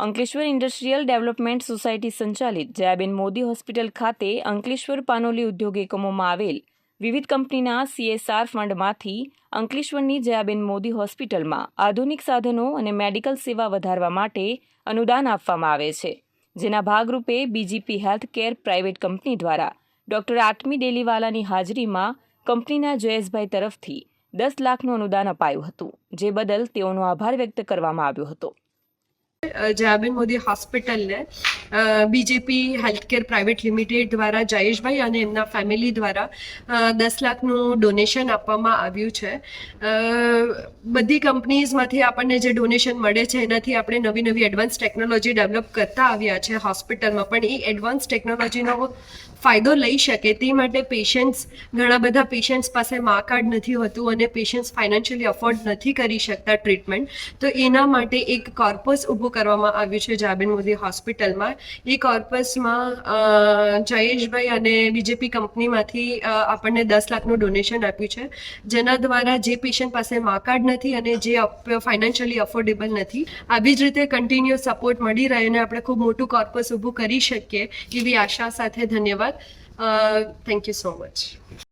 Ankleshwar industrial development society સંચાલિત Jayaben Modi hospital ખાતે અંકલેશ્વર પાનોલી ઉદ્યોગ એકમોમાં આવેલ વિવિધ કંપનીના સીએસઆર ફંડમાંથી અંકલેશ્વરની જયાબેન મોદી હોસ્પિટલમાં આધુનિક સાધનો અને મેડિકલ સેવા વધારવા માટે અનુદાન આપવામાં આવે છે. જેના ભાગરૂપે BGP health care private company દ્વારા ડોક્ટર આત્મી ડેલીવાલાની હાજરીમાં કંપનીના જયેશભાઈ તરફથી દસ લાખનું અનુદાન અપાયું હતું, જે બદલ તેઓનો આભાર વ્યક્ત કરવામાં આવ્યો હતો. જયાબેન મોદી હોસ્પિટલને બીજેપી હેલ્થકેર પ્રાઇવેટ લિમિટેડ દ્વારા જયેશભાઈ અને એમના ફેમિલી દ્વારા દસ લાખનું ડોનેશન આપવામાં આવ્યું છે. બધી કંપનીઝમાંથી આપણને જે ડોનેશન મળે છે, એનાથી આપણે નવી નવી એડવાન્સ ટેકનોલોજી ડેવલપ કરતા આવ્યા છે હોસ્પિટલમાં પણ એ એડવાન્સ ટેકનોલોજીનો ફાયદો લઈ શકે તે માટે પેશન્ટ્સ ઘણા બધા પેશન્ટ્સ પાસે મા કાર્ડ નથી હોતું અને પેશન્ટ્સ ફાઇનાન્શિયલી અફોર્ડ નથી કરી શકતા ટ્રીટમેન્ટ તો એના માટે એક કોર્પસ ઊભું કરવામાં આવ્યું છે જાબેન મોદી હોસ્પિટલમાં એ કોર્પસમાં જયેશભાઈ અને બીજેપી કંપનીમાંથી આપણને દસ લાખનું ડોનેશન આપ્યું છે. જેના દ્વારા જે પેશન્ટ પાસે મા કાર્ડ નથી અને જે ફાઇનાન્શિયલી અફોર્ડેબલ નથી, આવી જ રીતે કન્ટિન્યુઅસ સપોર્ટ મળી રહે અને આપણે ખૂબ મોટું કોર્પસ ઊભું કરી શકીએ એવી આશા સાથે ધન્યવાદ. Thank you so much.